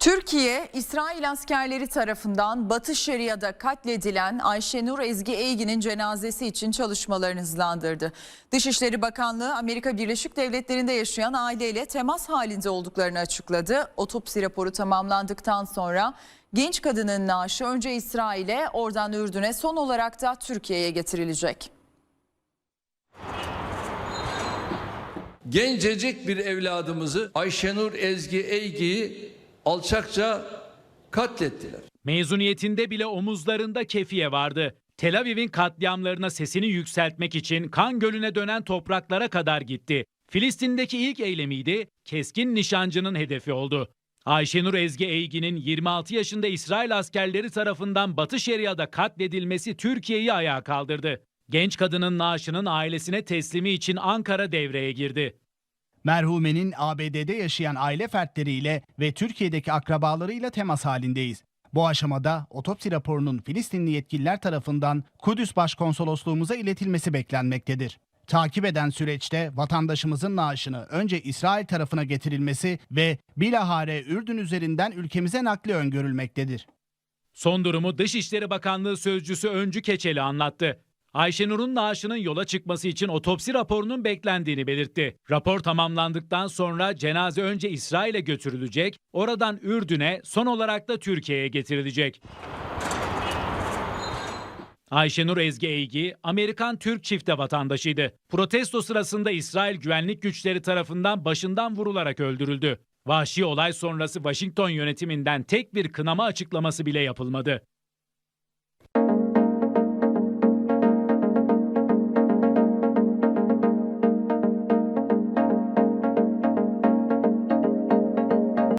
Türkiye, İsrail askerleri tarafından Batı Şeria'da katledilen Ayşenur Ezgi Eygi'nin cenazesi için çalışmalarını hızlandırdı. Dışişleri Bakanlığı Amerika Birleşik Devletleri'nde yaşayan aileyle temas halinde olduklarını açıkladı. Otopsi raporu tamamlandıktan sonra genç kadının naaşı önce İsrail'e oradan Ürdün'e son olarak da Türkiye'ye getirilecek. gencecik bir evladımızı Ayşenur Ezgi Eygi'yi alçakça katlettiler. Mezuniyetinde bile omuzlarında kefiye vardı. Tel Aviv'in katliamlarına sesini yükseltmek için kan gölüne dönen topraklara kadar gitti. Filistin'deki ilk eylemiydi, keskin nişancının hedefi oldu. Ayşenur Ezgi Eygi'nin 26 yaşında İsrail askerleri tarafından Batı Şeria'da katledilmesi Türkiye'yi ayağa kaldırdı. Genç kadının naaşının ailesine teslimi için Ankara devreye girdi. Merhumenin ABD'de yaşayan aile fertleriyle ve Türkiye'deki akrabalarıyla temas halindeyiz. Bu aşamada otopsi raporunun Filistinli yetkililer tarafından Kudüs Başkonsolosluğumuza iletilmesi beklenmektedir. Takip eden süreçte vatandaşımızın naaşını önce İsrail tarafına getirilmesi ve bilahare Ürdün üzerinden ülkemize nakli öngörülmektedir. Son durumu Dışişleri Bakanlığı Sözcüsü Öncü Keçeli anlattı. Ayşenur'un naaşının yola çıkması için otopsi raporunun beklendiğini belirtti. Rapor tamamlandıktan sonra cenaze önce İsrail'e götürülecek, oradan Ürdün'e, son olarak da Türkiye'ye getirilecek. Ayşenur Ezgi Eygi, Amerikan Türk çifte vatandaşıydı. Protesto sırasında İsrail güvenlik güçleri tarafından başından vurularak öldürüldü. Vahşi olay sonrası Washington yönetiminden tek bir kınama açıklaması bile yapılmadı.